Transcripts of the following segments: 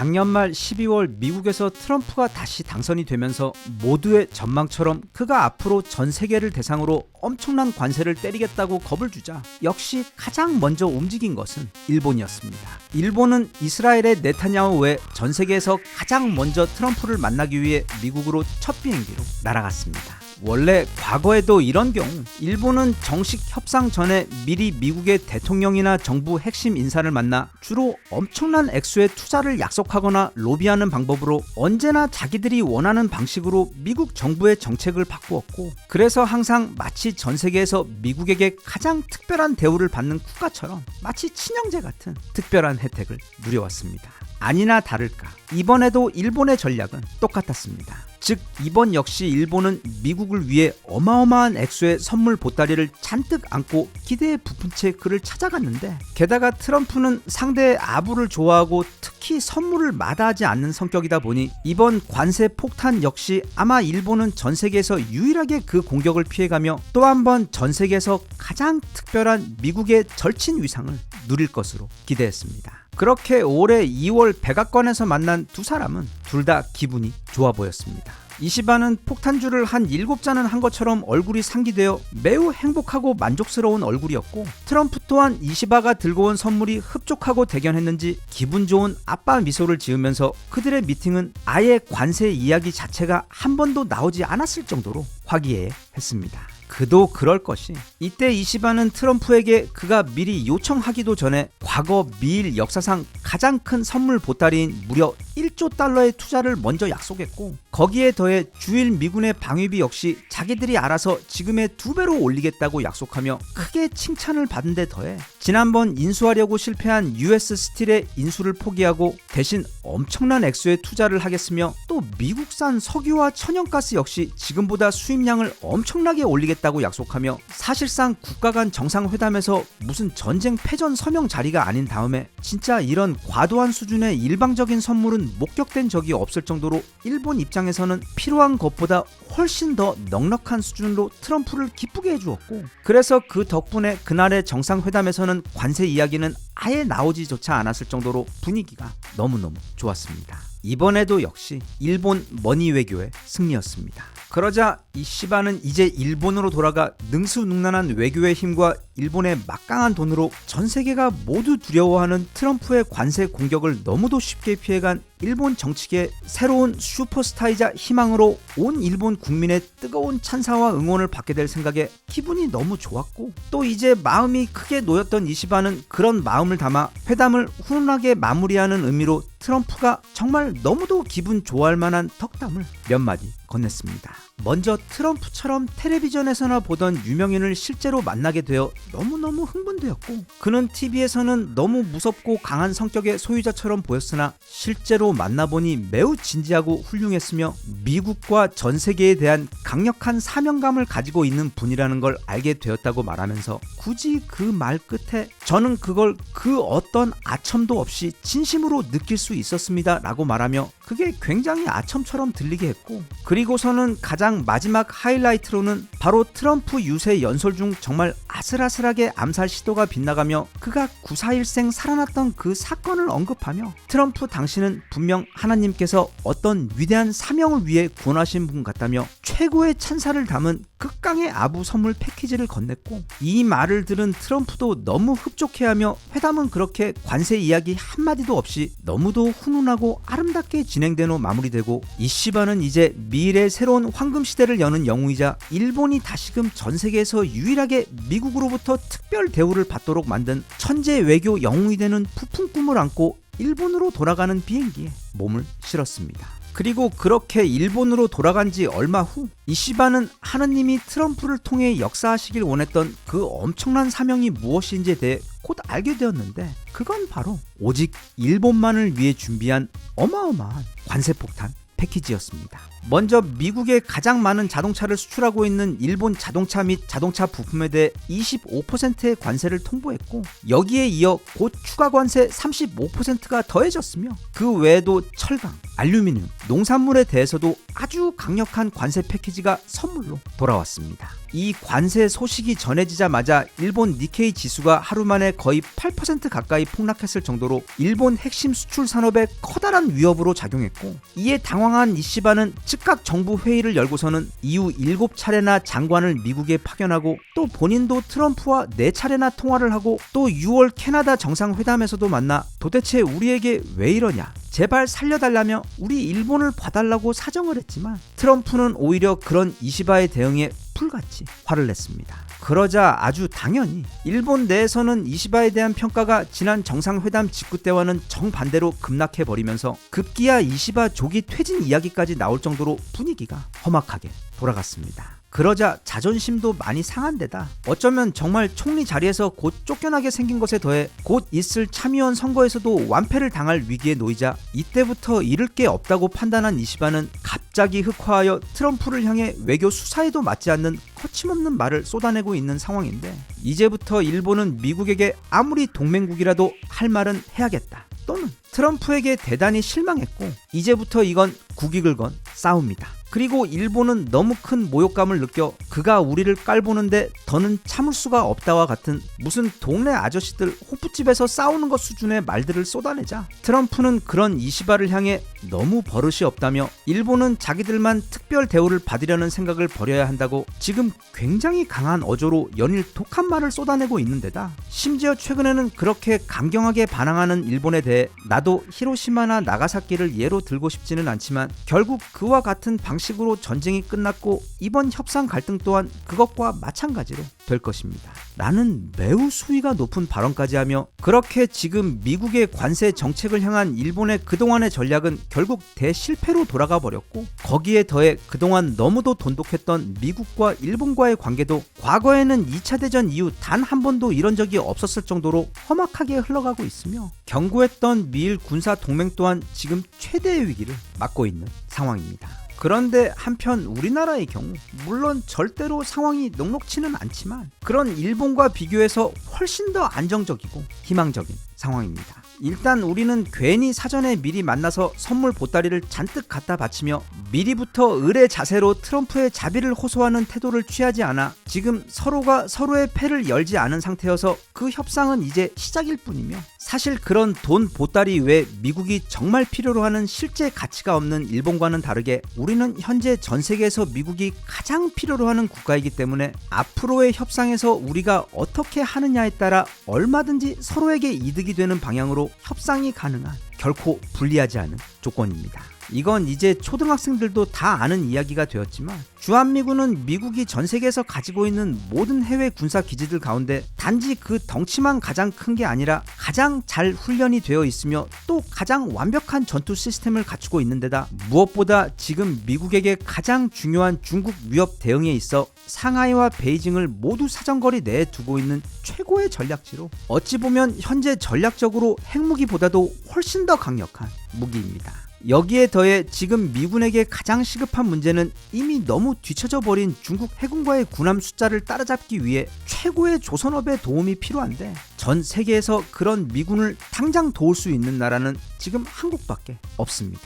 작년 말 12월 미국에서 트럼프가 다시 당선이 되면서 모두의 전망처럼 그가 앞으로 전 세계를 대상으로 엄청난 관세를 때리겠다고 겁을 주자 역시 가장 먼저 움직인 것은 일본이었습니다. 일본은 이스라엘의 네타냐후 외 전 세계에서 가장 먼저 트럼프를 만나기 위해 미국으로 첫 비행기로 날아갔습니다. 원래 과거에도 이런 경우 일본은 정식 협상 전에 미리 미국의 대통령이나 정부 핵심 인사를 만나 주로 엄청난 액수의 투자를 약속하거나 로비하는 방법으로 언제나 자기들이 원하는 방식으로 미국 정부의 정책을 바꾸었고 그래서 항상 마치 전 세계에서 미국에게 가장 특별한 대우를 받는 국가처럼 마치 친형제 같은 특별한 혜택을 누려왔습니다. 아니나 다를까 이번에도 일본의 전략은 똑같았습니다. 즉 이번 역시 일본은 미국을 위해 어마어마한 액수의 선물 보따리를 잔뜩 안고 기대에 부푼 채 그를 찾아갔는데 게다가 트럼프는 상대의 아부를 좋아하고 특히 선물을 마다하지 않는 성격이다 보니 이번 관세 폭탄 역시 아마 일본은 전 세계에서 유일하게 그 공격을 피해가며 또 한 번 전 세계에서 가장 특별한 미국의 절친 위상을 누릴 것으로 기대했습니다. 그렇게 올해 2월 백악관에서 만난 두 사람은 둘 다 기분이 좋아 보였습니다. 이시바는 폭탄주를 한 7잔은 한 것처럼 얼굴이 상기되어 매우 행복하고 만족스러운 얼굴이었고 트럼프 또한 이시바가 들고 온 선물이 흡족하고 대견했는지 기분 좋은 아빠 미소를 지으면서 그들의 미팅은 아예 관세 이야기 자체가 한 번도 나오지 않았을 정도로 화기애애했습니다. 그도 그럴 것이. 이때 이시바는 트럼프에게 그가 미리 요청하기도 전에 과거 미일 역사상 가장 큰 선물 보따리인 무려 1조 달러의 투자를 먼저 약속했고 거기에 더해 주일 미군의 방위비 역시 자기들이 알아서 지금의 두 배로 올리겠다고 약속하며 크게 칭찬을 받은 데 더해 지난번 인수하려고 실패한 US 스틸의 인수를 포기하고 대신 엄청난 액수의 투자를 하겠으며 또 미국산 석유와 천연가스 역시 지금보다 수입량을 엄청나게 올리겠다 고 약속하며 사실상 국가 간 정상회담에서 무슨 전쟁 패전 서명 자리가 아닌 다음에 진짜 이런 과도한 수준의 일방적인 선물은 목격된 적이 없을 정도로 일본 입장에서는 필요한 것보다 훨씬 더 넉넉한 수준으로 트럼프를 기쁘게 해주었고 그래서 그 덕분에 그날의 정상회담에서는 관세 이야기는 아예 나오지조차 않았을 정도로 분위기가 너무너무 좋았습니다. 이번에도 역시 일본 머니 외교의 승리였습니다. 그러자 이 시바는 이제 일본으로 돌아가 능수능란한 외교의 힘과 일본의 막강한 돈으로 전 세계가 모두 두려워하는 트럼프의 관세 공격을 너무도 쉽게 피해간 일본 정치계의 새로운 슈퍼스타이자 희망으로 온 일본 국민의 뜨거운 찬사와 응원을 받게 될 생각에 기분이 너무 좋았고 또 이제 마음이 크게 놓였던 이시바는 그런 마음을 담아 회담을 훈훈하게 마무리하는 의미로 트럼프가 정말 너무도 기분 좋아할 만한 덕담을 몇 마디 건넸습니다. 먼저 트럼프처럼 텔레비전에서나 보던 유명인을 실제로 만나게 되어 너무너무 흥분되었고 그는 TV에서는 너무 무섭고 강한 성격의 소유자처럼 보였으나 실제로 만나보니 매우 진지하고 훌륭했으며 미국과 전 세계에 대한 강력한 사명감을 가지고 있는 분이라는 걸 알게 되었다고 말하면서 굳이 그 말 끝에 저는 그걸 그 어떤 아첨도 없이 진심으로 느낄 수 있었습니다 라고 말하며 그게 굉장히 아첨처럼 들리게 했고 그리고서는 가장 마지막 하이라이트로는 바로 트럼프 유세 연설 중 정말 아슬아슬하게 암살 시도가 빗나가며 그가 941생 살아났던 그 사건을 언급하며 트럼프 당신은 분명 하나님께서 어떤 위대한 사명을 위해 구원하신 분 같다며 최고의 찬사를 담은 극강의 아부 선물 패키지를 건넸고 이 말을 들은 트럼프도 너무 흡족해하며 회담은 그렇게 관세 이야기 한마디도 없이 너무도 훈훈하고 아름답게 진행된 후 마무리되고 이시바는 이제 미일의 새로운 황금 시대를 여는 영웅이자 일본이 다시금 전 세계에서 유일하게 미국으로부터 특별 대우를 받도록 만든 천재 외교 영웅이 되는 부푼 꿈을 안고 일본으로 돌아가는 비행기에 몸을 실었습니다. 그리고 그렇게 일본으로 돌아간 지 얼마 후 이시바는 하느님이 트럼프를 통해 역사하시길 원했던 그 엄청난 사명이 무엇인지에 대해 곧 알게 되었는데 그건 바로 오직 일본만을 위해 준비한 어마어마한 관세폭탄 패키지였습니다. 먼저 미국에 가장 많은 자동차를 수출하고 있는 일본 자동차 및 자동차 부품에 대해 25%의 관세를 통보했고 여기에 이어 곧 추가 관세 35%가 더해졌으며 그 외에도 철강, 알루미늄, 농산물에 대해서도 아주 강력한 관세 패키지가 선물로 돌아왔습니다. 이 관세 소식이 전해지자마자 일본 니케이 지수가 하루 만에 거의 8% 가까이 폭락했을 정도로 일본 핵심 수출 산업에 커다란 위협으로 작용했고 이에 당황한 이시바는 즉각 정부 회의를 열고서는 이후 7차례나 장관을 미국에 파견하고 또 본인도 트럼프와 4차례나 통화를 하고 또 6월 캐나다 정상회담에서도 만나 도대체 우리에게 왜 이러냐? 제발 살려달라며 우리 일본을 봐달라고 사정을 했지만 트럼프는 오히려 그런 이시바의 대응에 불같이 화를 냈습니다. 그러자 아주 당연히 일본 내에서는 이시바에 대한 평가가 지난 정상회담 직후 때와는 정반대로 급락해 버리면서 급기야 이시바 조기 퇴진 이야기까지 나올 정도로 분위기가 험악하게 돌아갔습니다. 그러자 자존심도 많이 상한 데다 어쩌면 정말 총리 자리에서 곧 쫓겨나게 생긴 것에 더해 곧 있을 참의원 선거에서도 완패를 당할 위기에 놓이자 이때부터 잃을 게 없다고 판단한 이시바는 갑자기 흑화하여 트럼프를 향해 외교 수사에도 맞지 않는 거침없는 말을 쏟아내고 있는 상황인데 이제부터 일본은 미국에게 아무리 동맹국이라도 할 말은 해야겠다. 또는 트럼프에게 대단히 실망했고 이제부터 이건 국익을 건 싸움이다. 그리고 일본은 너무 큰 모욕감을 느껴 그가 우리를 깔보는데 더는 참을 수가 없다와 같은 무슨 동네 아저씨들 호프집에서 싸우는 것 수준의 말들을 쏟아내자 트럼프는 그런 이시바를 향해 너무 버릇이 없다며 일본은 자기들만 특별 대우를 받으려는 생각을 버려야 한다고 지금 굉장히 강한 어조로 연일 독한 말을 쏟아내고 있는 데다. 심지어 최근에는 그렇게 강경하게 반항하는 일본에 대해 나도 히로시마나 나가사키를 예로 들고 싶지는 않지만 결국 그와 같은 방 식으로 전쟁이 끝났고 이번 협상 갈등 또한 그것과 마찬가지로 될 것입니다. 나는 매우 수위가 높은 발언까지 하며 그렇게 지금 미국의 관세 정책을 향한 일본의 그동안의 전략은 결국 대실패로 돌아가 버렸고 거기에 더해 그동안 너무도 돈독했던 미국과 일본과의 관계도 과거에는 2차 대전 이후 단 한 번도 이런 적이 없었을 정도로 험악하게 흘러가고 있으며 경고했던 미일 군사 동맹 또한 지금 최대의 위기를 맞고 있는 상황입니다. 그런데 한편 우리나라의 경우 물론 절대로 상황이 녹록치는 않지만 그런 일본과 비교해서 훨씬 더 안정적이고 희망적인 상황입니다. 일단 우리는 괜히 사전에 미리 만나서 선물 보따리를 잔뜩 갖다 바치며 미리부터 을의 자세로 트럼프의 자비를 호소하는 태도를 취하지 않아 지금 서로가 서로의 패를 열지 않은 상태여서 그 협상은 이제 시작일 뿐이며 사실 그런 돈 보따리 외 미국이 정말 필요로 하는 실제 가치가 없는 일본과는 다르게 우리는 현재 전 세계에서 미국이 가장 필요로 하는 국가이기 때문에 앞으로의 협상에서 우리가 어떻게 하느냐에 따라 얼마든지 서로에게 이득이 되는 방향으로 협상이 가능한 결코 불리하지 않은 조건입니다. 이건 이제 초등학생들도 다 아는 이야기가 되었지만 주한미군은 미국이 전 세계에서 가지고 있는 모든 해외 군사 기지들 가운데 단지 그 덩치만 가장 큰 게 아니라 가장 잘 훈련이 되어 있으며 또 가장 완벽한 전투 시스템을 갖추고 있는 데다 무엇보다 지금 미국에게 가장 중요한 중국 위협 대응에 있어 상하이와 베이징을 모두 사정거리 내에 두고 있는 최고의 전략지로 어찌 보면 현재 전략적으로 핵무기보다도 훨씬 더 강력한 무기입니다. 여기에 더해 지금 미군에게 가장 시급한 문제는 이미 너무 뒤처져 버린 중국 해군과의 군함 숫자를 따라잡기 위해 최고의 조선업의 도움이 필요한데 전 세계에서 그런 미군을 당장 도울 수 있는 나라는 지금 한국밖에 없습니다.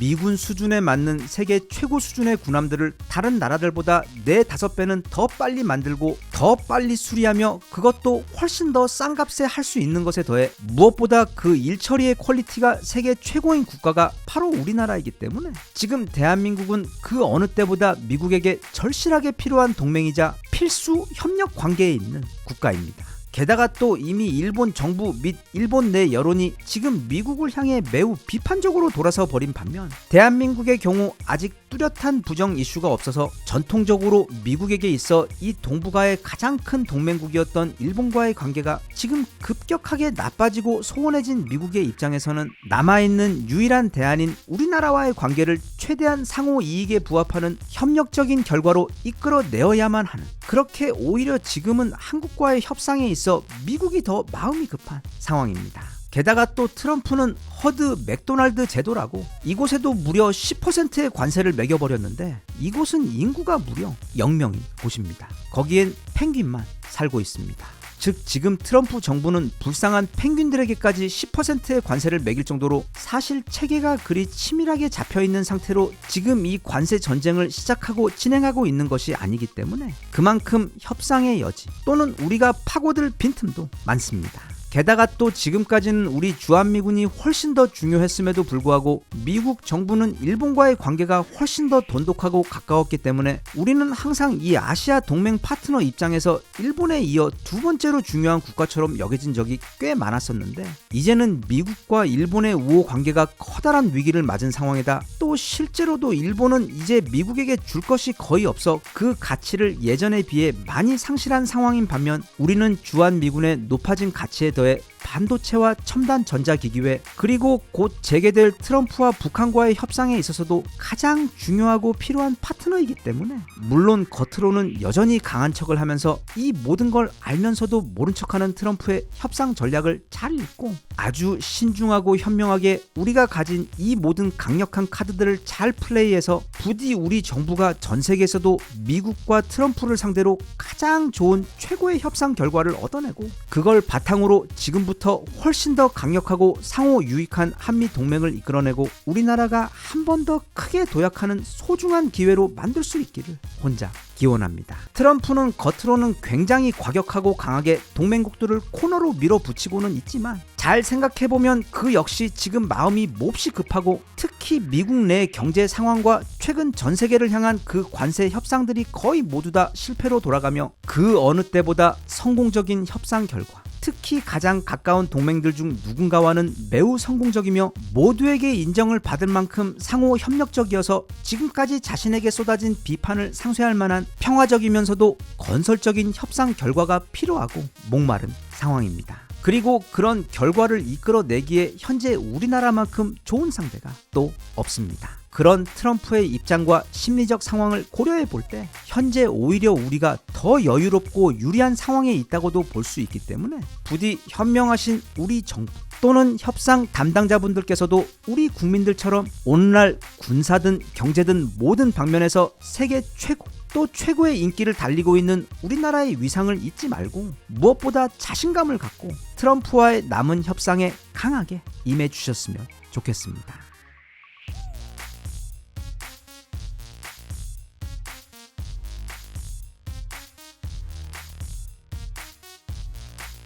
미군 수준에 맞는 세계 최고 수준의 군함들을 다른 나라들보다 4, 5배는 더 빨리 만들고 더 빨리 수리하며 그것도 훨씬 더 싼 값에 할 수 있는 것에 더해 무엇보다 그 일처리의 퀄리티가 세계 최고인 국가가 바로 우리나라이기 때문에 지금 대한민국은 그 어느 때보다 미국에게 절실하게 필요한 동맹이자 필수 협력 관계에 있는 국가입니다. 게다가 또 이미 일본 정부 및 일본 내 여론이 지금 미국을 향해 매우 비판적으로 돌아서 버린 반면 대한민국의 경우 아직 뚜렷한 부정 이슈가 없어서 전통적으로 미국에게 있어 이 동북아의 가장 큰 동맹국이었던 일본과의 관계가 지금 급격하게 나빠지고 소원해진 미국의 입장에서는 남아있는 유일한 대안인 우리나라와의 관계를 최대한 상호 이익에 부합하는 협력적인 결과로 이끌어내어야만 하는 그렇게 오히려 지금은 한국과의 협상에 있어 미국이 더 마음이 급한 상황입니다. 게다가 또 트럼프는 허드 맥도날드 제도라고 이곳에도 무려 10%의 관세를 매겨버렸는데 이곳은 인구가 무려 0명인 곳입니다. 거기엔 펭귄만 살고 있습니다. 즉 지금 트럼프 정부는 불쌍한 펭귄들에게까지 10%의 관세를 매길 정도로 사실 체계가 그리 치밀하게 잡혀 있는 상태로 지금 이 관세 전쟁을 시작하고 진행하고 있는 것이 아니기 때문에 그만큼 협상의 여지 또는 우리가 파고들 빈틈도 많습니다. 게다가 또 지금까지는 우리 주한미군이 훨씬 더 중요했음에도 불구하고 미국 정부는 일본과의 관계가 훨씬 더 돈독하고 가까웠기 때문에 우리는 항상 이 아시아 동맹 파트너 입장에서 일본에 이어 두 번째로 중요한 국가처럼 여겨진 적이 꽤 많았었는데 이제는 미국과 일본의 우호 관계가 커다란 위기를 맞은 상황이다. 또 실제로도 일본은 이제 미국에게 줄 것이 거의 없어 그 가치를 예전에 비해 많이 상실한 상황인 반면 우리는 주한미군의 높아진 가치에 더해 へ 반도체와 첨단 전자기기 외 그리고 곧 재개될 트럼프와 북한과의 협상에 있어서도 가장 중요하고 필요한 파트너이기 때문에. 물론 겉으로는 여전히 강한 척을 하면서 이 모든 걸 알면서도 모른 척하는 트럼프의 협상 전략을 잘 읽고 아주 신중하고 현명하게 우리가 가진 이 모든 강력한 카드들을 잘 플레이해서 부디 우리 정부가 전 세계에서도 미국과 트럼프를 상대로 가장 좋은 최고의 협상 결과를 얻어내고 그걸 바탕으로 지금부터 훨씬 더 강력하고 상호 유익한 한미 동맹을 이끌어내고 우리나라가 한 번 더 크게 도약하는 소중한 기회로 만들 수 있기를 혼자 기원합니다. 트럼프는 겉으로는 굉장히 과격하고 강하게 동맹국들을 코너로 밀어붙이고는 있지만 잘 생각해보면 그 역시 지금 마음이 몹시 급하고 특히 미국 내 경제 상황과 최근 전 세계를 향한 그 관세 협상들이 거의 모두 다 실패로 돌아가며 그 어느 때보다 성공적인 협상 결과 특히 가장 가까운 동맹들 중 누군가와는 매우 성공적이며 모두에게 인정을 받을 만큼 상호 협력적이어서 지금까지 자신에게 쏟아진 비판을 상쇄할 만한 평화적이면서도 건설적인 협상 결과가 필요하고 목마른 상황입니다. 그리고 그런 결과를 이끌어내기에 현재 우리나라만큼 좋은 상대가 또 없습니다. 그런 트럼프의 입장과 심리적 상황을 고려해 볼 때 현재 오히려 우리가 더 여유롭고 유리한 상황에 있다고도 볼 수 있기 때문에 부디 현명하신 우리 정부 또는 협상 담당자분들께서도 우리 국민들처럼 오늘날 군사든 경제든 모든 방면에서 세계 최고 또 최고의 인기를 달리고 있는 우리나라의 위상을 잊지 말고 무엇보다 자신감을 갖고 트럼프와의 남은 협상에 강하게 임해 주셨으면 좋겠습니다.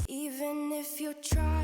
Even if you tried,